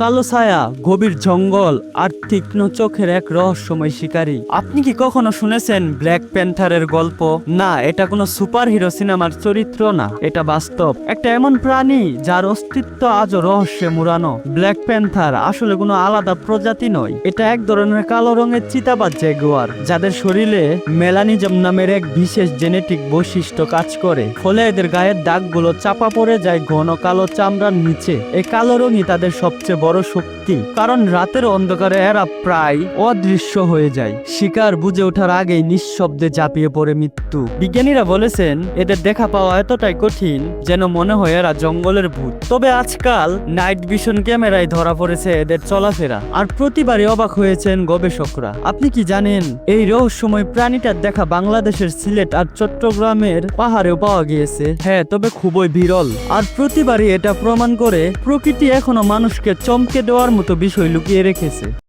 কালো ছায়া, গভীর জঙ্গল আর তীক্ষ্ণ চোখের এক রহস্যময় শিকারী। আপনি কি কখনো শুনেছেন ব্ল্যাক প্যান্থারের গল্প? না, এটা কোনো সুপার হিরো সিনেমার চরিত্র না, এটা বাস্তব। একটা এমন প্রাণী যার অস্তিত্ব আজও রহস্যে মুড়ানো। ব্ল্যাক প্যান্থার আসলে কোনো আলাদা প্রজাতি নয়। এটা এক ধরনের কালো রঙের চিতাবাজ জেগুয়ার, যাদের শরীরে মেলানিজম নামের এক বিশেষ জেনেটিক বৈশিষ্ট্য কাজ করে। ফলে এদের গায়ের দাগগুলো চাপা পড়ে যায় ঘন কালো চামড়ার নিচে। এই কালো রঙই তাদের সবচেয়ে বড় শক্তি। কারণ রাতের অন্ধকারে এরা প্রায় অদৃশ্য হয়ে যায়। শিকার বুঝে ওঠার আগেই নিঃশব্দে ঝাঁপিয়ে পড়ে মৃত্যু। বিজ্ঞানীরা বলেছেন, এদের দেখা পাওয়া এতটাই কঠিন যেন মনে হয় এরা জঙ্গলের ভূত। তবে আজকাল নাইট ভিশন ক্যামেরায় ধরা পড়েছে এদের চলাফেরা। আর প্রতিবারই অবাক হয়েছেন গবেষকরা। আপনি কি জানেন, এই রহস্যময় প্রাণীটার দেখা বাংলাদেশের সিলেট আর চট্টগ্রামের পাহাড়েও পাওয়া গিয়েছে? হ্যাঁ তবে খুবই বিরল। আর প্রতিবারই এটা প্রমাণ করে প্রকৃতি এখনও মানুষকে চমকে দেওয়ার মতো বিষয় লুকিয়ে রেখেছে।